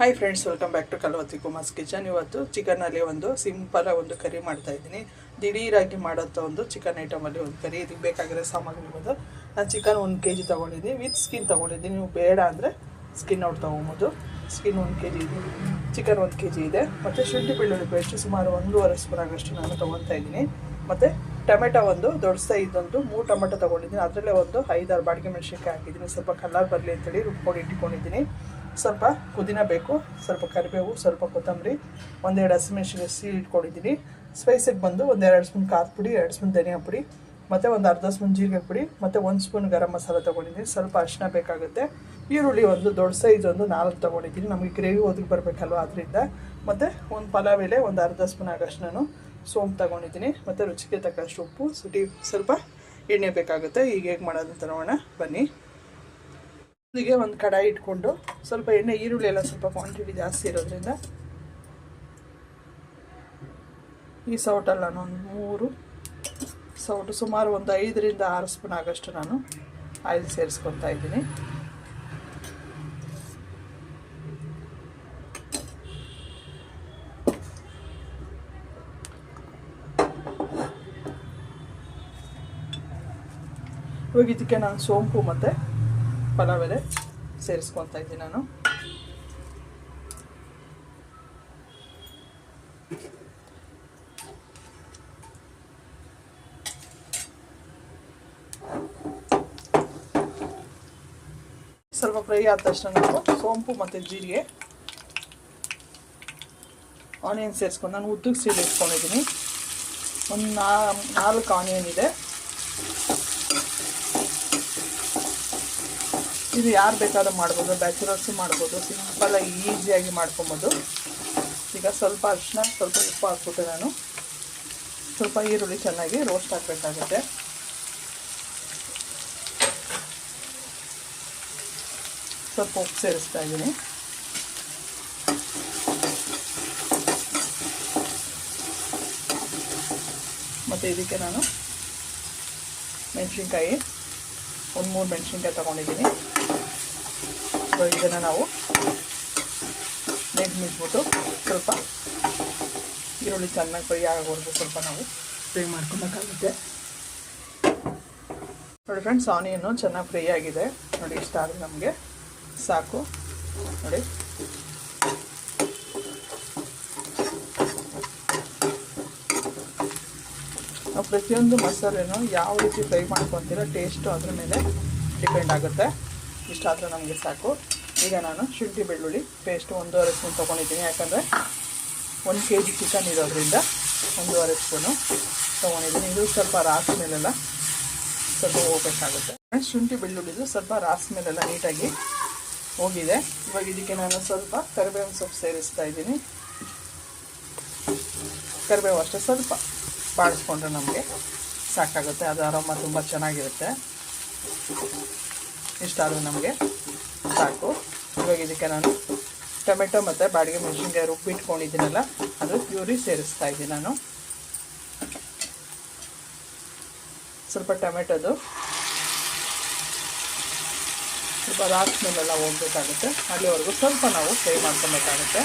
Hi friends welcome back to Kalavathi Kumar's kitchen ಇವತ್ತು ಚಿಕನಲ್ಲಿ ಒಂದು ಸಿಂಪಲ್ ಒಂದು ಕರಿ ಮಾಡ್ತಾ ಇದ್ದೀನಿ. ದಿಢೀರಾಗಿ ಮಾಡೋಂಥ ಒಂದು ಚಿಕನ್ ಐಟಮಲ್ಲಿ ಒಂದು ಕರಿ. ಇದಕ್ಕೆ ಬೇಕಾಗಿರೋ ಸಾಮಗ್ರಿ ಬಂದು ನಾನು ಚಿಕನ್ ಒಂದು ಕೆ ಜಿ ತೊಗೊಂಡಿದ್ದೀನಿ. ವಿತ್ ಸ್ಕಿನ್ ತೊಗೊಂಡಿದ್ದೀನಿ. ನೀವು ಬೇಡ ಅಂದರೆ ಸ್ಕಿನ್ ಔಟ್ ತೊಗೊಬೋದು. ಸ್ಕಿನ್ ಒಂದು ಕೆ ಜಿ ಇದೆ. ಚಿಕನ್ ಒಂದು ಕೆ ಜಿ ಇದೆ. ಮತ್ತು ಶುಂಠಿ ಬೆಳ್ಳುಳ್ಳಿ ಪೇಸ್ಟ್ ಸುಮಾರು ಒಂದೂವರೆ ಸ್ಪೂನ್ ಆಗಷ್ಟು ನಾನು ತೊಗೊತಾ ಇದ್ದೀನಿ. ಮತ್ತು ಟೊಮೆಟೊ ಒಂದು ದೊಡ್ಡ ಇದ್ದೊಂದು ಮೂರು ಟೊಮೆಟೊ ತೊಗೊಂಡಿದ್ದೀನಿ. ಅದರಲ್ಲೇ ಒಂದು ಐದಾರು ಬಾಡಿಗೆ ಮೆಣಸಿನ್ಕಾಯಿ ಹಾಕಿದ್ದೀನಿ. ಸ್ವಲ್ಪ ಕಲರ್ ಬರಲಿ ಅಂತೇಳಿ ರುಬ್ಕೊಂಡು ಇಟ್ಕೊಂಡಿದ್ದೀನಿ. ಸ್ವಲ್ಪ ಪುದೀನ ಬೇಕು, ಸ್ವಲ್ಪ ಕರಿಬೇವು, ಸ್ವಲ್ಪ ಕೊತ್ತಂಬರಿ, ಒಂದೆರಡು ಹಸಿಮೆಣಸಿಗೆ ಸೀ ಇಟ್ಕೊಂಡಿದ್ದೀನಿ. ಸ್ಪೈಸಿಗೆ ಬಂದು ಒಂದೆರಡು ಸ್ಪೂನ್ ಖಾರದ ಪುಡಿ, ಎರಡು ಸ್ಪೂನ್ ಧನಿಯಾ ಪುಡಿ, ಮತ್ತು ಒಂದು ಅರ್ಧ ಸ್ಪೂನ್ ಜೀರಿಗೆ ಪುಡಿ, ಮತ್ತು ಒಂದು ಸ್ಪೂನ್ ಗರಂ ಮಸಾಲ ತೊಗೊಂಡಿದ್ದೀನಿ. ಸ್ವಲ್ಪ ಅರಿಶಿನ ಬೇಕಾಗುತ್ತೆ. ಈರುಳ್ಳಿ ಒಂದು ದೊಡ್ಡ ಸೈಜ್ ಒಂದು ನಾಲ್ಕು ತೊಗೊಂಡಿದ್ದೀನಿ. ನಮಗೆ ಗ್ರೇವಿ ಒದಗಿ ಬರಬೇಕಲ್ವ ಅದರಿಂದ ಮತ್ತು ಒಂದು ಪಲಾವ್ ಎಲೆ, ಒಂದು ಅರ್ಧ ಸ್ಪೂನ್ ಆಗಷ್ಟು ನಾನು ಸೋಂಪು ತೊಗೊಂಡಿದ್ದೀನಿ. ಮತ್ತು ರುಚಿಗೆ ತಕ್ಕಷ್ಟು ಉಪ್ಪು ಸುಟಿ ಸ್ವಲ್ಪ ಎಣ್ಣೆ ಬೇಕಾಗುತ್ತೆ. ಈಗ ಹೇಗೆ ಮಾಡೋದು ಅಂತ ನೋಡೋಣ. ಬನ್ನಿ. ಇಲ್ಲಿಗೆ ಒಂದು ಕಡಾಯಿ ಇಟ್ಕೊಂಡು ಸ್ವಲ್ಪ ಎಣ್ಣೆ, ಈರುಳ್ಳಿ ಎಲ್ಲ ಸ್ವಲ್ಪ ಕ್ವಾಂಟಿಟಿ ಜಾಸ್ತಿ ಇರೋದ್ರಿಂದ ಈ ಸೌಟಲ್ಲಿ ನಾನು ಒಂದು ಮೂರು ಸೌಟು ಸುಮಾರು ಒಂದು ಐದರಿಂದ ಆರು ಸ್ಪೂನ್ ಆಗೋಷ್ಟು ನಾನು ಆಯಿಲ್ ಸೇರಿಸ್ಕೊತಾ ಇದ್ದೀನಿ. ಇವಾಗ ಇದಕ್ಕೆ ನಾನು ಸೋಂಪು ಮತ್ತು ಪಲಾವ್ ಎಲೆ ಸೇರಿಸ್ಕೊತಾ ಇದ್ದೀನಿ ನಾನು. ಸ್ವಲ್ಪ ಫ್ರೈ ಆದ ತಕ್ಷಣ ನಾವು ಸೋಂಪು ಮತ್ತು ಜೀರಿಗೆ ಆನಿಯನ್ ಸೇರಿಸ್ಕೊಂಡು, ನಾನು ಉದ್ದಕ್ಕೆ ಸೀರೆ ಇಟ್ಕೊಂಡಿದ್ದೀನಿ. ಒಂದು ನಾಲ್ಕು ಆನಿಯನ್ ಇದೆ. ಇದು ಯಾರು ಬೇಕಾದ್ರೂ ಮಾಡ್ಬೋದು, ಬ್ಯಾಚುಲರ್ಸು ಮಾಡ್ಬೋದು ಸಿಂಪಲಾಗಿ ಈಸಿಯಾಗಿ ಮಾಡ್ಕೊಬೋದು. ಈಗ ಸ್ವಲ್ಪ ಅರಿಶಿನ, ಸ್ವಲ್ಪ ಉಪ್ಪು ಹಾಕ್ಬಿಟ್ಟು ನಾನು ಸ್ವಲ್ಪ ಈರುಳ್ಳಿ ಚೆನ್ನಾಗಿ ರೋಸ್ಟ್ ಹಾಕಬೇಕಾಗುತ್ತೆ. ಸ್ವಲ್ಪ ಉಪ್ಪು ಸೇರಿಸ್ತಾ ಇದ್ದೀನಿ. ಮತ್ತು ಇದಕ್ಕೆ ನಾನು ಮೆಣಸಿನ್ಕಾಯಿ, ಒಂದು ಮೂರು ಮೆಣಸಿನ್ಕಾಯಿ ತೊಗೊಂಡಿದ್ದೀನಿ. ಸೊ, ಇದನ್ನು ನಾವು ನೆಗ್ ಮಿಟ್ಬಿಟ್ಟು ಸ್ವಲ್ಪ ಈರುಳ್ಳಿ ಚೆನ್ನಾಗಿ ಫ್ರೈ ಆಗೋವರೆಗೂ ಸ್ವಲ್ಪ ನಾವು ಫ್ರೈ ಮಾಡ್ಕೊಬೇಕಾಗುತ್ತೆ. ನೋಡಿ ಫ್ರೆಂಡ್ಸ್ ಆನಿಯನ್ನು ಚೆನ್ನಾಗಿ ಫ್ರೈ ಆಗಿದೆ. ನೋಡಿ, ಇಷ್ಟ ಆದರೆ ನಮಗೆ ಸಾಕು. ನೋಡಿ. ಪ್ರತಿಯೊಂದು ಮಸಾಲೆನೂ ಯಾವ ರೀತಿ ಫ್ರೈ ಮಾಡ್ಕೊತೀರ ಟೇಸ್ಟು ಅದ್ರ ಮೇಲೆ ಡಿಪೆಂಡ್ ಆಗುತ್ತೆ. ಇಷ್ಟಾದರೆ ನಮಗೆ ಸಾಕು. ಈಗ ನಾನು ಶುಂಠಿ ಬೆಳ್ಳುಳ್ಳಿ ಪೇಸ್ಟ್ ಒಂದೂವರೆ ಸ್ಪೂನ್ ತೊಗೊಂಡಿದ್ದೀನಿ. ಯಾಕಂದರೆ ಒಂದು ಕೆ ಜಿ ಚಿಕನ್ ಇರೋದ್ರಿಂದ ಒಂದೂವರೆ ಸ್ಪೂನು ತೊಗೊಂಡಿದ್ದೀನಿ. ಇದು ಸ್ವಲ್ಪ ರಾಸ್ ಮೇಲೆಲ್ಲ ಸ್ವಲ್ಪ ಹೋಗಬೇಕಾಗುತ್ತೆ. ಶುಂಠಿ ಬೆಳ್ಳುಳ್ಳಿದು ಸ್ವಲ್ಪ ರಾಸ್ ಮೇಲೆಲ್ಲ ನೀಟಾಗಿ ಹೋಗಿದೆ. ಇವಾಗ ಇದಕ್ಕೆ ನಾನು ಸ್ವಲ್ಪ ಕರಿಬೇವಿನ ಸೊಪ್ಪು ಸೇರಿಸ್ತಾ ಇದ್ದೀನಿ. ಕರಿಬೇವು ಅಷ್ಟೇ ಸ್ವಲ್ಪ ಬಾಡಿಸ್ಕೊಂಡ್ರೆ ನಮಗೆ ಸಾಕಾಗುತ್ತೆ. ಅದು ಆರಾಮ ತುಂಬ ಚೆನ್ನಾಗಿರುತ್ತೆ. ಇಷ್ಟಾದರೂ ನಮಗೆ. ಸಾಕು. ಇವಾಗ ಇದಕ್ಕೆ ನಾನು ಟೊಮೆಟೊ ಮತ್ತು ಬಾಡಿಗೆ ಮೆಣಸಿನ್ಕಾಯಿ ರುಬ್ಬಿಟ್ಕೊಂಡಿದ್ದೀನಲ್ಲ ಅದು ಪ್ಯೂರಿ ಸೇರಿಸ್ತಾ ಇದ್ದೀನಿ ನಾನು. ಸ್ವಲ್ಪ ಟೊಮೆಟೊದು. ಸ್ವಲ್ಪ ರಾಸ್ ಮೇಲೆಲ್ಲ ಹೋಗ್ಬೇಕಾಗುತ್ತೆ. ಅಲ್ಲಿವರೆಗೂ ಸ್ವಲ್ಪ ನಾವು ಫ್ರೈ ಮಾಡ್ಕೊಬೇಕಾಗುತ್ತೆ.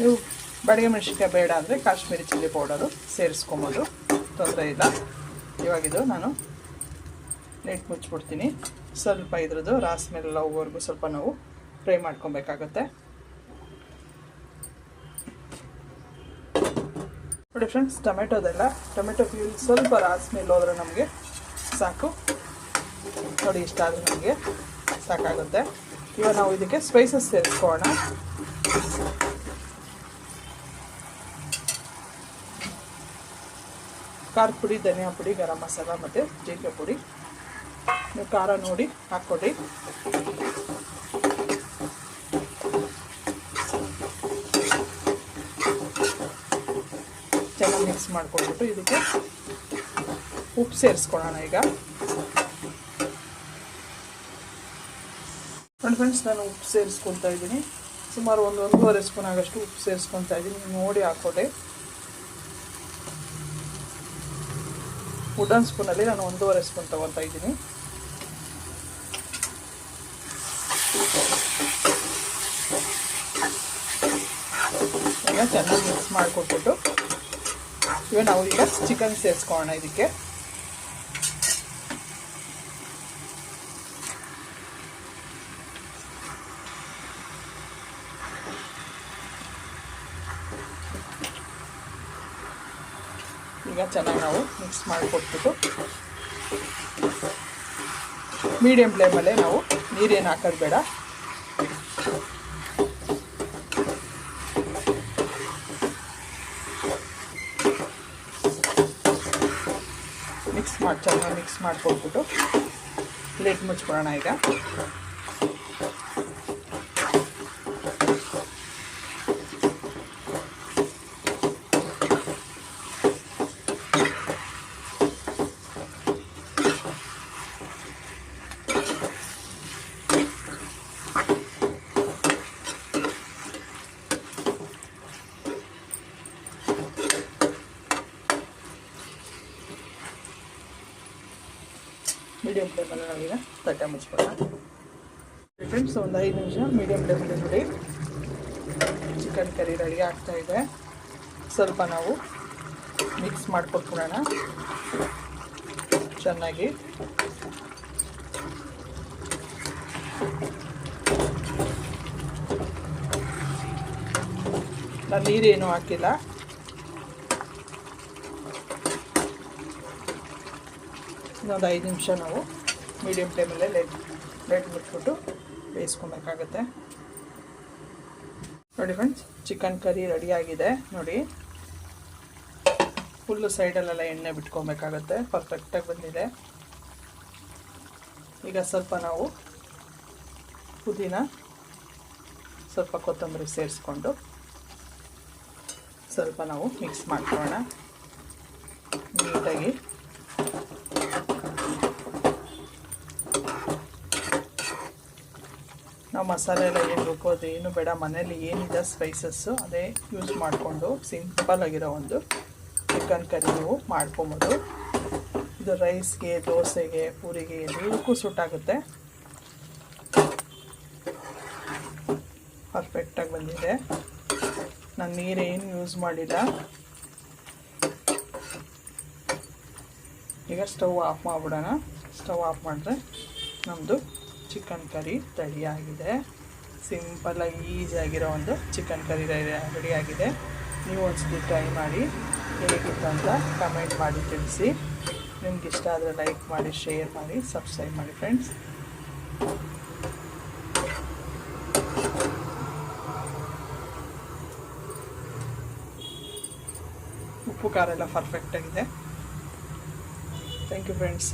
ನೀವು ಬಾಡಿಗೆ ಮೆಣಸಿನ್ಕಾಯಿ ಬೇಡ ಅಂದರೆ ಕಾಶ್ಮೀರಿ ಚಿಲ್ಲಿ ಪೌಡರು ಸೇರಿಸ್ಕೊಬೋದು. ತೊಂದರೆ ಇಲ್ಲ. ಇವಾಗಿದು ನಾನು ನೀಟ್ ಮುಚ್ಚಿಬಿಡ್ತೀನಿ. ಸ್ವಲ್ಪ ಇದ್ರದ್ದು ರಾಸ್ ಮೇಲೆಲ್ಲ ಹೋಗೋವರೆಗೂ ಸ್ವಲ್ಪ ನಾವು ಫ್ರೈ ಮಾಡ್ಕೊಬೇಕಾಗತ್ತೆ. ನೋಡಿ ಫ್ರೆಂಡ್ಸ್ ಟೊಮೆಟೊದೆಲ್ಲ, ಟೊಮೆಟೊ ಫ್ಯೂಲ್ ಸ್ವಲ್ಪ ರಾಸ್ ಮೇಲೆ ಹೋದ್ರೆ ನಮಗೆ ಸಾಕು. ನೋಡಿ, ಇಷ್ಟ ಆದರೆ ನಮಗೆ ಸಾಕಾಗುತ್ತೆ. ಇವಾಗ ನಾವು ಇದಕ್ಕೆ ಸ್ಪೈಸಸ್ ಸೇರಿಸ್ಕೊಳ್ಳೋಣ. ಖಾರದ ಪುಡಿ, ಧನಿಯಾ ಪುಡಿ, ಗರಂ ಮಸಾಲ ಮತ್ತು ಜೀರಿಗೆ ಪುಡಿ. ನೀವು ಖಾರ ನೋಡಿ ಹಾಕ್ಕೊಡಿ. ಚೆನ್ನಾಗಿ ಮಿಕ್ಸ್ ಮಾಡ್ಕೊಟ್ಬಿಟ್ಟು ಇದಕ್ಕೆ ಉಪ್ಪು ಸೇರಿಸ್ಕೊಳ್ಳೋಣ ಈಗ. ಫ್ರೆಂಡ್ ಫ್ರೆಂಡ್ಸ್ ನಾನು ಉಪ್ಪು ಸೇರಿಸ್ಕೊಳ್ತಾ ಇದ್ದೀನಿ. ಸುಮಾರು ಒಂದು ಒಂದೂವರೆ ಸ್ಪೂನ್ ಆಗಷ್ಟು ಉಪ್ಪು ಸೇರಿಸ್ಕೊತಾ ಇದ್ದೀನಿ. ನೋಡಿ ಹಾಕ್ಕೊಡಿ. ವುಡನ್ ಸ್ಪೂನಲ್ಲಿ ನಾನು ಒಂದೂವರೆ ಸ್ಪೂನ್ ತೊಗೊತಾ ಇದ್ದೀನಿ. ಚೆನ್ನಾಗಿ ಮಿಕ್ಸ್ ಮಾಡಿಕೊಟ್ಬಿಟ್ಟು ಇವಾಗ ನಾವು ಈಗ ಚಿಕನ್ ಸೇರಿಸ್ಕೊಳ್ಳೋಣ ಇದಕ್ಕೆ ಈಗ ಚೆನ್ನಾಗಿ ನಾವು ಮಿಕ್ಸ್ ಮಾಡಿಕೊಟ್ಬಿಟ್ಟು ಮೀಡಿಯಮ್ ಫ್ಲೇಮಲ್ಲೇ ನಾವು ನೀರೇನು ಹಾಕೋದು ಬೇಡ. ಮಿಕ್ಸ್ ಮಾಡಿ ಚೆನ್ನಾಗಿ ಮಿಕ್ಸ್ ಮಾಡಿಕೊಟ್ಬಿಟ್ಟು ಪ್ಲೇಟ್ ಮುಚ್ಕೊಳ್ಳೋಣ ಈಗ. ಮೀಡಿಯಮ್ ಫ್ಲೇಮಲ್ಲಿ ನಾವೀಗ ತಟ್ಟೆ ಮುಚ್ಕೊಳ್ಳೋಣ. ಫ್ರೆಂಡ್ಸ್ ಒಂದು ಐದು ನಿಮಿಷ ಮೀಡಿಯಮ್ ಫ್ಲೇಮಲ್ಲಿ ನೋಡಿ. ಚಿಕನ್ ಕರಿ ರೆಡಿ ಆಗ್ತಾ ಇದೆ. ಸ್ವಲ್ಪ ನಾವು ಮಿಕ್ಸ್ ಮಾಡ್ಕೊಟ್ಬಿಡೋಣ. ಚೆನ್ನಾಗಿ. ನಾನು ನೀರೇನು ಹಾಕಿಲ್ಲ. ಇನ್ನೊಂದು ಐದು ನಿಮಿಷ ನಾವು ಮೀಡಿಯಮ್ ಫ್ಲೇಮಲ್ಲೇ ಲೇಟ್ ಲೇಟ್ ಬಿಟ್ಬಿಟ್ಟು ಬೇಯಿಸ್ಕೊಬೇಕಾಗತ್ತೆ. ನೋಡಿ ಫ್ರೆಂಡ್ಸ್ ಚಿಕನ್ ಕರಿ ರೆಡಿಯಾಗಿದೆ ನೋಡಿ ಫುಲ್ಲು ಸೈಡಲ್ಲೆಲ್ಲ ಎಣ್ಣೆ ಬಿಟ್ಕೊಬೇಕಾಗತ್ತೆ. ಪರ್ಫೆಕ್ಟಾಗಿ ಬಂದಿದೆ. ಈಗ ಸ್ವಲ್ಪ ನಾವು ಪುದೀನ, ಸ್ವಲ್ಪ ಕೊತ್ತಂಬರಿ ಸೇರಿಸ್ಕೊಂಡು ಸ್ವಲ್ಪ ನಾವು ಮಿಕ್ಸ್ ಮಾಡ್ಕೊಳ್ಳೋಣ. ನೀಟಾಗಿ ನಾವು ಮಸಾಲೆ ಎಲ್ಲ ಏನು ರುಬ್ಬೋದು ಏನು ಬೇಡ ಮನೇಲಿ ಏನಿದೆ ಸ್ಪೈಸಸ್ಸು ಅದೇ ಯೂಸ್ ಮಾಡಿಕೊಂಡು ಸಿಂಪಲ್ ಆಗಿರೋ ಒಂದು ಚಿಕನ್ ಕರಿ ನೀವು ಮಾಡ್ಕೊಬೋದು. ಇದು ರೈಸ್ಗೆ ದೋಸೆಗೆ, ಪೂರಿಗೆ ಎಲ್ಲಕ್ಕೂ ಸುಟ್ಟಾಗುತ್ತೆ ಪರ್ಫೆಕ್ಟಾಗಿ ಬಂದಿದೆ. ನಾನು ನೀರೇನು ಯೂಸ್ ಮಾಡಿಲ್ಲ. ಈಗ ಸ್ಟವ್ ಆಫ್ ಮಾಡಿಬಿಡೋಣ. ಸ್ಟವ್ ಆಫ್ ಮಾಡಿದ್ರೆ ನಮ್ಮದು ಚಿಕನ್ ಕರಿ ರೆಡಿಯಾಗಿದೆ ಸಿಂಪಲ್ಲಾಗಿ ಈಸಿಯಾಗಿರೋ ಒಂದು ಚಿಕನ್ ಕರಿ ರೆಡಿಯಾಗಿದೆ ನೀವು ಒಂದ್ಸತಿ ಟ್ರೈ ಮಾಡಿ, ಹೇಗಿತ್ತು ಅಂತ ಕಮೆಂಟ್ ಮಾಡಿ ತಿಳಿಸಿ. ನಿಮ್ಗೆ ಇಷ್ಟ ಆದರೆ ಲೈಕ್ ಮಾಡಿ ಶೇರ್ ಮಾಡಿ ಸಬ್ಸ್ಕ್ರೈಬ್ ಮಾಡಿ ಫ್ರೆಂಡ್ಸ್ ಉಪ್ಪು, ಖಾರ ಎಲ್ಲ ಪರ್ಫೆಕ್ಟಾಗಿದೆ ಥ್ಯಾಂಕ್ ಯು ಫ್ರೆಂಡ್ಸ್